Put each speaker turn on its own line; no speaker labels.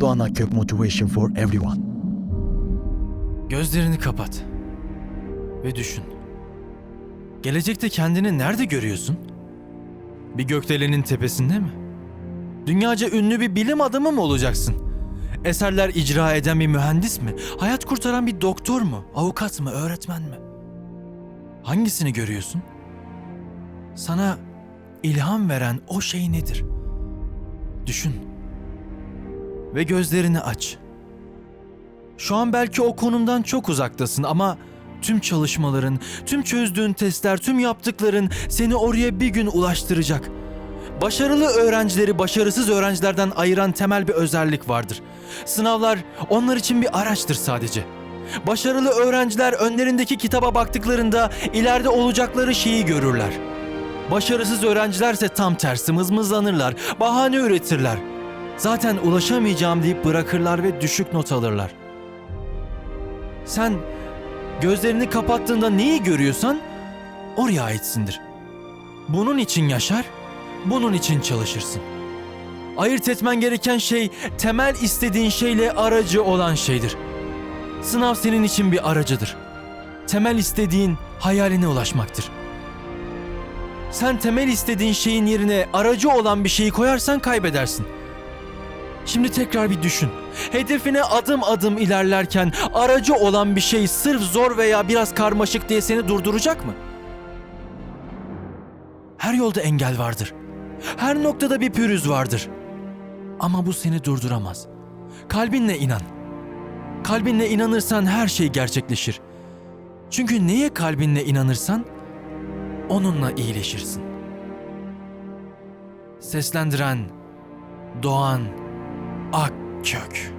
Doğan Akkök Motivation for Everyone.
Gözlerini kapat. Ve düşün. Gelecekte kendini nerede görüyorsun? Bir gökdelenin tepesinde mi? Dünyaca ünlü bir bilim adamı mı olacaksın? Eserler icra eden bir mühendis mi? Hayat kurtaran bir doktor mu? Avukat mı? Öğretmen mi? Hangisini görüyorsun? Sana ilham veren o şey nedir? Düşün. Ve gözlerini aç. Şu an belki o konumdan çok uzaktasın ama tüm çalışmaların, tüm çözdüğün testler, tüm yaptıkların seni oraya bir gün ulaştıracak. Başarılı öğrencileri başarısız öğrencilerden ayıran temel bir özellik vardır. Sınavlar onlar için bir araçtır sadece. Başarılı öğrenciler önlerindeki kitaba baktıklarında ileride olacakları şeyi görürler. Başarısız öğrencilerse tam tersi mızmızlanırlar, bahane üretirler. Zaten ulaşamayacağım deyip bırakırlar ve düşük not alırlar. Sen gözlerini kapattığında neyi görüyorsan oraya aitsindir. Bunun için yaşar, bunun için çalışırsın. Ayırt etmen gereken şey temel istediğin şeyle aracı olan şeydir. Sınav senin için bir aracıdır. Temel istediğin hayaline ulaşmaktır. Sen temel istediğin şeyin yerine aracı olan bir şeyi koyarsan kaybedersin. Şimdi tekrar bir düşün. Hedefine adım adım ilerlerken aracı olan bir şey sırf zor veya biraz karmaşık diye seni durduracak mı? Her yolda engel vardır. Her noktada bir pürüz vardır. Ama bu seni durduramaz. Kalbinle inan. Kalbinle inanırsan her şey gerçekleşir. Çünkü neye kalbinle inanırsan onunla iyileşirsin. Seslendiren Doğan Akkök